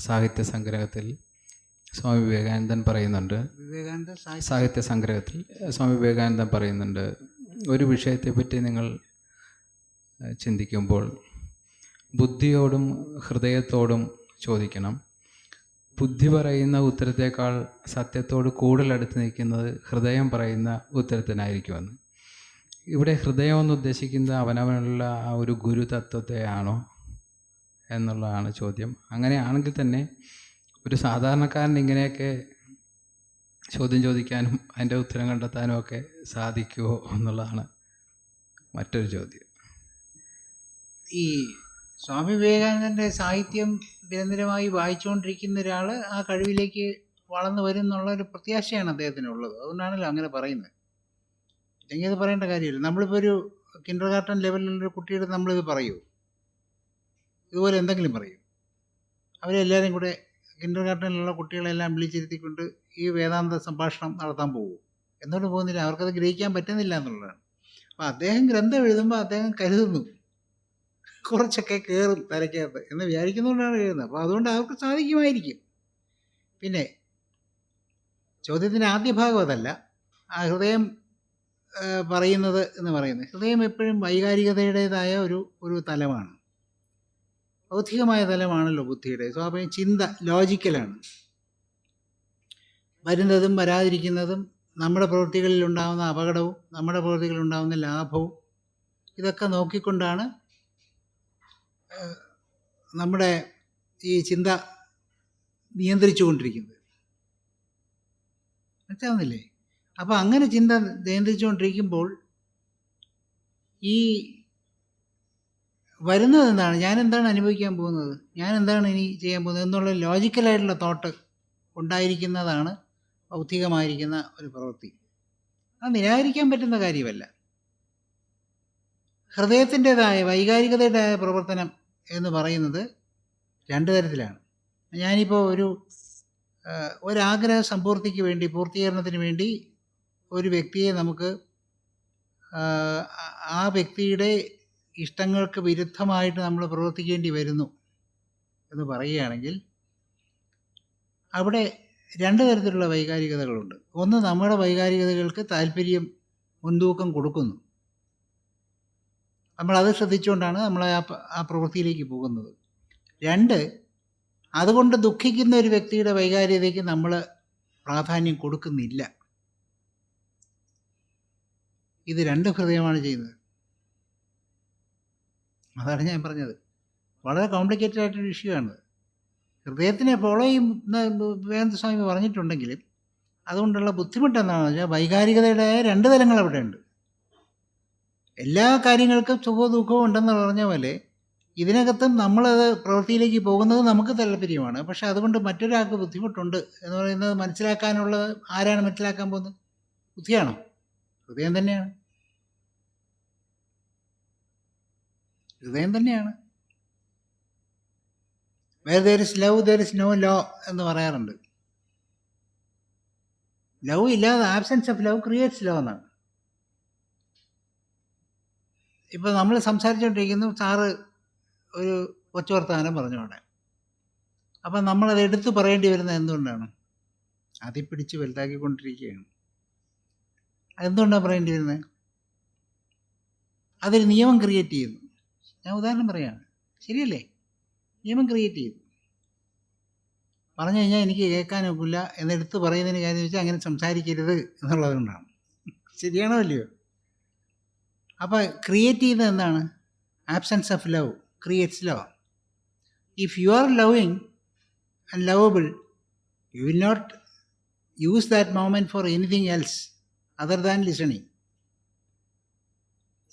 സാഹിത്യ സംഗ്രഹത്തിൽ സ്വാമി വിവേകാനന്ദൻ പറയുന്നുണ്ട്. വിവേകാനന്ദ സാഹിത്യ സംഗ്രഹത്തിൽ സ്വാമി വിവേകാനന്ദൻ പറയുന്നുണ്ട്. ഒരു വിഷയത്തെപ്പറ്റി നിങ്ങൾ ചിന്തിക്കുമ്പോൾ ബുദ്ധിയോടും ഹൃദയത്തോടും ചോദിക്കണം. ബുദ്ധി പറയുന്ന ഉത്തരത്തേക്കാൾ സത്യത്തോട് കൂടുതൽ അടുത്ത് നിൽക്കുന്നത് ഹൃദയം പറയുന്ന ഉത്തരത്തിനായിരിക്കുമെന്ന്. ഇവിടെ ഹൃദയം എന്ന് ഉദ്ദേശിക്കുന്നത് അവനവനുള്ള ആ ഒരു ഗുരുതത്വത്തെയാണോ? എന്നുള്ളതാണ് ചോദ്യം. അങ്ങനെയാണെങ്കിൽ തന്നെ ഒരു സാധാരണക്കാരൻ ഇങ്ങനെയൊക്കെ ചോദ്യം ചോദിക്കാനും അതിന്റെ ഉത്തരം കണ്ടെത്താനും ഒക്കെ സാധിക്കുമോ എന്നുള്ളതാണ് മറ്റൊരു ചോദ്യം. ഈ സ്വാമി വിവേകാനന്ദന്റെ സാഹിത്യം നിരന്തരമായി വായിച്ചുകൊണ്ടിരിക്കുന്ന ഒരാൾ ആ കഴിവിലേക്ക് വളർന്നു വരും എന്നുള്ള ഒരു പ്രത്യാശയാണ് അദ്ദേഹത്തിനുള്ളത്. അതുകൊണ്ടാണല്ലോ അങ്ങനെ പറയുന്നത്. അല്ലെങ്കിൽ അത് പറയേണ്ട കാര്യമില്ല. നമ്മളിപ്പോൾ ഒരു കിൻഡർ ഗാർട്ടൻ ലെവലിലുള്ളൊരു കുട്ടിയുടെ നമ്മളിത് പറയൂ. ഇതുപോലെ എന്തെങ്കിലും പറയും. അവരെല്ലാവരും കൂടെ കിൻഡർ ഗാർഡനിലുള്ള കുട്ടികളെല്ലാം വിളിച്ചിരുത്തിക്കൊണ്ട് ഈ വേദാന്ത സംഭാഷണം നടത്താൻ പോകും എന്തുകൊണ്ട് പോകുന്നില്ല? അവർക്കത് ഗ്രഹിക്കാൻ പറ്റുന്നില്ല എന്നുള്ളതാണ്. അപ്പോൾ അദ്ദേഹം ഗ്രന്ഥം എഴുതുമ്പോൾ അദ്ദേഹം കരുതുന്നു. കുറച്ചൊക്കെ കയറും തലയ്ക്കകത്ത് എന്ന് വിചാരിക്കുന്നതുകൊണ്ടാണ് എഴുതുന്നത്. അപ്പോൾ അതുകൊണ്ട് അവർക്ക് സാധിക്കുമായിരിക്കും. പിന്നെ ചോദ്യത്തിന്റെ ആദ്യ ഭാഗം അതല്ല. ആ ഹൃദയം പറയുന്നത് എന്ന് പറയുന്നത്. ഹൃദയം എപ്പോഴും വൈകാരികതയുടേതായ ഒരു ഒരു തലമാണ്. ബൗദ്ധികമായ തലമാണല്ലോ ബുദ്ധിയുടെ. സ്വാഭാവിക ചിന്ത ലോജിക്കലാണ്. വരുന്നതും വരാതിരിക്കുന്നതും നമ്മുടെ പ്രവൃത്തികളിൽ ഉണ്ടാകുന്ന അപകടവും നമ്മുടെ പ്രവൃത്തികളിൽ ഉണ്ടാകുന്ന ലാഭവും ഇതൊക്കെ നോക്കിക്കൊണ്ടാണ് നമ്മുടെ ഈ ചിന്ത നിയന്ത്രിച്ചു കൊണ്ടിരിക്കുന്നത് മനസ്സിലാവുന്നില്ലേ? അപ്പോൾ അങ്ങനെ ചിന്ത നിയന്ത്രിച്ചുകൊണ്ടിരിക്കുമ്പോൾ ഈ വരുന്നത് എന്താണ്? ഞാൻ എന്താണ് അനുഭവിക്കാൻ പോകുന്നത്? ഞാൻ എന്താണ് ഇനി ചെയ്യാൻ പോകുന്നത്? എന്നുള്ള ലോജിക്കലായിട്ടുള്ള തോട്ട് ഉണ്ടായിരിക്കുന്നതാണ് ഭൗതികമായിരിക്കുന്ന ഒരു പ്രവൃത്തി. അത് നിരാകരിക്കാൻ പറ്റുന്ന കാര്യമല്ല. ഹൃദയത്തിന്റെതായ വൈകാരികതയുടേതായ പ്രവർത്തനം എന്ന് പറയുന്നത് രണ്ട് തരത്തിലാണ്. ഞാനിപ്പോൾ ഒരു ഒരാഗ്രഹ സമ്പൂർത്തിക്ക് വേണ്ടി പൂർത്തീകരണത്തിന് വേണ്ടി ഒരു വ്യക്തിയെ നമുക്ക് ആ വ്യക്തിയുടെ ഇഷ്ടങ്ങൾക്ക് വിരുദ്ധമായിട്ട് നമ്മൾ പ്രവർത്തിക്കേണ്ടി വരുന്നു എന്ന് പറയുകയാണെങ്കിൽ അവിടെ രണ്ട് തരത്തിലുള്ള വൈകാരികതകളുണ്ട്. ഒന്ന് നമ്മുടെ വൈകാരികതകൾക്ക് താല്പര്യം മുൻതൂക്കം കൊടുക്കുന്നു. നമ്മളത് ശ്രദ്ധിച്ചുകൊണ്ടാണ് നമ്മൾ ആ ആ പ്രവൃത്തിയിലേക്ക് പോകുന്നത്. രണ്ട് അതുകൊണ്ട് ദുഃഖിക്കുന്ന ഒരു വ്യക്തിയുടെ വൈകാരികതയ്ക്ക് നമ്മൾ പ്രാധാന്യം കൊടുക്കുന്നില്ല. ഇത് രണ്ട് ഹൃദയമാണ് ചെയ്യുന്നത്. അതാണ് ഞാൻ പറഞ്ഞത്. വളരെ കോംപ്ലിക്കേറ്റഡ് ആയിട്ടൊരു ഇഷ്യൂ ആണ്. ഹൃദയത്തിനെ ഫോളോ ചെയ്യുന്ന വിവേകാനന്ദ സ്വാമി പറഞ്ഞിട്ടുണ്ടെങ്കിലും അതുകൊണ്ടുള്ള ബുദ്ധിമുട്ട് എന്താണെന്ന് വെച്ചാൽ വൈകാരികതയുടെ രണ്ട് തലങ്ങൾ അവിടെ ഉണ്ട് എല്ലാ കാര്യങ്ങൾക്കും സുഖവും ദുഃഖവും ഉണ്ടെന്ന് പറഞ്ഞ പോലെ ഇതിനകത്തും നമ്മളത് പ്രവൃത്തിയിലേക്ക് പോകുന്നത് നമുക്ക് താല്പര്യമാണ്. പക്ഷെ അതുകൊണ്ട് മറ്റൊരാൾക്ക് ബുദ്ധിമുട്ടുണ്ട് എന്ന് പറയുന്നത് മനസ്സിലാക്കാനുള്ളത് ആരാണ് മനസ്സിലാക്കാൻ പോകുന്നത്? ബുദ്ധിയാണോ? ഹൃദയം തന്നെയാണ്. ഹൃദയം തന്നെയാണ്. Where there is love there is no law എന്ന് പറയാറുണ്ട്. ലവ് ഇല്ലാതെ absence of love creates law എന്നാണ്. ഇപ്പോൾ നമ്മൾ സംസാരിച്ചുകൊണ്ടിരിക്കുന്നു സാറ് ഒരു കൊച്ചു വർത്തമാനം പറഞ്ഞു അവിടെ. അപ്പം നമ്മളത് എടുത്തു പറയേണ്ടി വരുന്നത് എന്തുകൊണ്ടാണ്? അതി പിടിച്ച് വലുതാക്കിക്കൊണ്ടിരിക്കുകയാണ്. അതെന്തുകൊണ്ടാണ് പറയേണ്ടി വരുന്നത്? അതൊരു നിയമം ക്രിയേറ്റ് ചെയ്യുന്നു. ഞാൻ ഉദാഹരണം പറയാണ് ശരിയല്ലേ? നിയമം ക്രിയേറ്റ് ചെയ്തു. പറഞ്ഞു കഴിഞ്ഞാൽ എനിക്ക് കേൾക്കാനൊക്കില്ല എന്നെടുത്ത് പറയുന്നതിന് കാര്യം വെച്ചാൽ അങ്ങനെ സംസാരിക്കരുത് എന്നുള്ളതുകൊണ്ടാണ് ശരിയാണോ അല്ലയോ അപ്പോൾ ക്രിയേറ്റ് ചെയ്യുന്നത് എന്താണ്? Absence of love creates love if you are loving and lovable you will not use that moment for anything else other than listening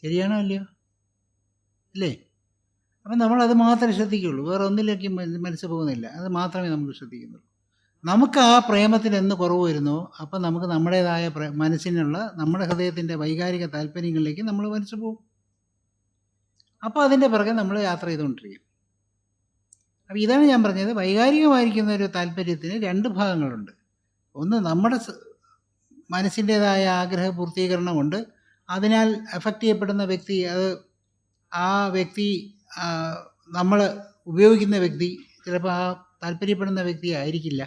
ശരിയാണോ അല്ലയോ അല്ലേ അപ്പം നമ്മളത് മാത്രമേ ശ്രദ്ധിക്കുകയുള്ളൂ വേറെ ഒന്നിലേക്ക് മന- മനസ്സ് പോകുന്നില്ല അത് മാത്രമേ നമ്മൾ ശ്രദ്ധിക്കുന്നുള്ളൂ. നമുക്ക് ആ പ്രേമത്തിന് എന്ന് കുറവ് വരുന്നോ അപ്പം നമുക്ക് നമ്മുടേതായ മനസ്സിനുള്ള നമ്മുടെ ഹൃദയത്തിന്റെ വൈകാരിക താല്പര്യങ്ങളിലേക്ക് നമ്മൾ മനസ്സ് പോകും അപ്പോൾ അതിന്റെ പിറകെ നമ്മൾ യാത്ര ചെയ്തുകൊണ്ടിരിക്കും. അപ്പോൾ ഇതാണ് ഞാൻ പറഞ്ഞത്. വൈകാരികമായിരിക്കുന്ന ഒരു താല്പര്യത്തിന് രണ്ട് ഭാഗങ്ങളുണ്ട്. ഒന്ന് നമ്മുടെ മനസ്സിന്റേതായ ആഗ്രഹ പൂർത്തീകരണമുണ്ട് അതിനാൽ എഫക്റ്റ് ചെയ്യപ്പെടുന്ന വ്യക്തി അത് ആ വ്യക്തി നമ്മൾ ഉപയോഗിക്കുന്ന വ്യക്തി ചിലപ്പോൾ ആ താല്പര്യപ്പെടുന്ന വ്യക്തി ആയിരിക്കില്ല.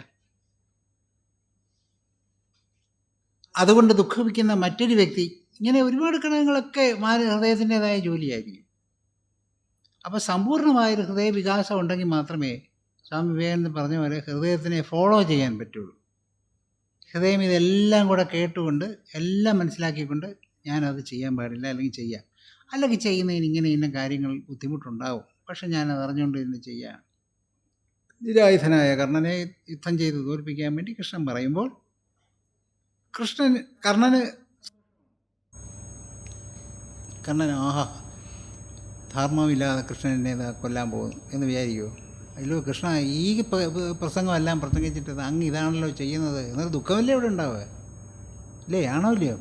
അതുകൊണ്ട് ദുഃഖിപ്പിക്കുന്ന മറ്റൊരു വ്യക്തി ഇങ്ങനെ ഒരുപാട് ഘടകങ്ങളൊക്കെ മാന ഹൃദയത്തിന്റെതായ ജോലിയായിരിക്കും. അപ്പോൾ സമ്പൂർണമായൊരു ഹൃദയവികാസം ഉണ്ടെങ്കിൽ മാത്രമേ സ്വാമി വിവേകാനന്ദൻ പറഞ്ഞ പോലെ ഹൃദയത്തിനെ ഫോളോ ചെയ്യാൻ പറ്റുള്ളൂ. ഹൃദയം ഇതെല്ലാം കൂടെ കേട്ടുകൊണ്ട് എല്ലാം മനസ്സിലാക്കിക്കൊണ്ട് ഞാനത് ചെയ്യാൻ പാടില്ല അല്ലെങ്കിൽ ചെയ്യാം. അല്ലെങ്കിൽ ചെയ്യുന്നതിന് ഇങ്ങനെ ഇന്ന കാര്യങ്ങൾ ബുദ്ധിമുട്ടുണ്ടാവും. പക്ഷെ ഞാൻ അറിഞ്ഞുകൊണ്ട് ഇന്ന് ചെയ്യാം. നിരായുധനായ കർണനെ യുദ്ധം ചെയ്ത് തോൽപ്പിക്കാൻ വേണ്ടി കൃഷ്ണൻ പറയുമ്പോൾ കൃഷ്ണൻ കർണന് കർണൻ ആഹാ ധർമ്മമില്ലാതെ കൃഷ്ണനെ കൊല്ലാൻ പോകുന്നു എന്ന് വിചാരിക്കുമോ അല്ലോ കൃഷ്ണ ഈ പ്രസംഗമെല്ലാം പ്രസംഗിച്ചിട്ട് അങ്ങ് ഇതാണല്ലോ ചെയ്യുന്നത് എന്നൊരു ദുഃഖമല്ലേ ഇവിടെ ഉണ്ടാവുക? അല്ലേ ആണോ ഇല്ലയോ?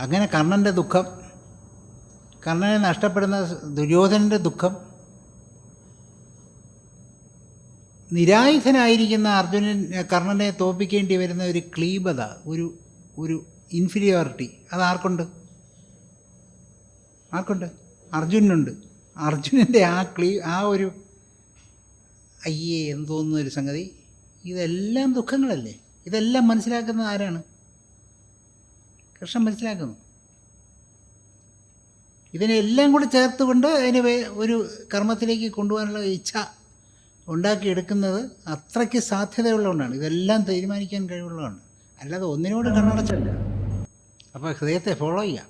അങ്ങനെ കർണന്റെ ദുഃഖം കർണനെ നഷ്ടപ്പെടുന്ന ദുര്യോധനന്റെ ദുഃഖം നിരായുധനായിരിക്കുന്ന അർജുനൻ കർണനെ തോപ്പിക്കേണ്ടി വരുന്ന ഒരു ക്ലീബത ഒരു ഒരു ഇൻഫീരിയോറിറ്റി അത് ആർക്കുണ്ട്? ആർക്കുണ്ട്? അർജുനുണ്ട് അർജുനന്റെ ആ ക്ലീ ആ ഒരു അയ്യേ എന്ന് തോന്നുന്ന ഒരു സംഗതി. ഇതെല്ലാം ദുഃഖങ്ങളല്ലേ? ഇതെല്ലാം മനസ്സിലാക്കുന്നത് ആരാണ്? കൃഷ്ണൻ മനസ്സിലാക്കുന്നു. ഇതിനെല്ലാം കൂടി ചേർത്തുകൊണ്ട് അതിനെ ഒരു കർമ്മത്തിലേക്ക് കൊണ്ടുപോകാനുള്ള ഇച്ഛ ഉണ്ടാക്കിയെടുക്കുന്നത് അത്രയ്ക്ക് സാധ്യതയുള്ളതുകൊണ്ടാണ്. ഇതെല്ലാം തീരുമാനിക്കാൻ കഴിവുള്ളതാണ് അല്ലാതെ ഒന്നിനോട് കണ്ണടച്ചല്ല. അപ്പോൾ ഹൃദയത്തെ ഫോളോ ചെയ്യാം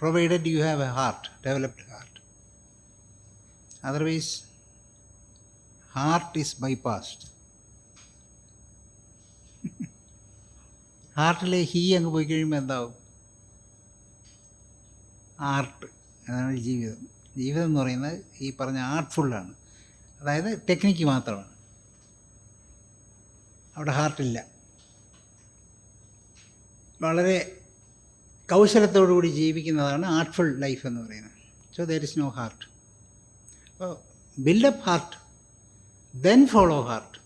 provided you have a heart developed heart otherwise heart is bypassed ഹാർട്ടിലെ ഹീ അങ്ങ് പോയി കഴിയുമ്പോൾ എന്താവും? ആർട്ട്. അതാണ് ജീവിതം. ജീവിതം എന്ന് പറയുന്നത് ഈ പറഞ്ഞ ആർട്ട്ഫുള്ളാണ് അതായത് ടെക്നിക്ക് മാത്രമാണ്. അവിടെ ഹാർട്ടില്ല വളരെ കൗശലത്തോടുകൂടി ജീവിക്കുന്നതാണ് ആർട്ട്ഫുൾ ലൈഫ് എന്ന് പറയുന്നത്. So there is no heart അപ്പോൾ build up heart then follow heart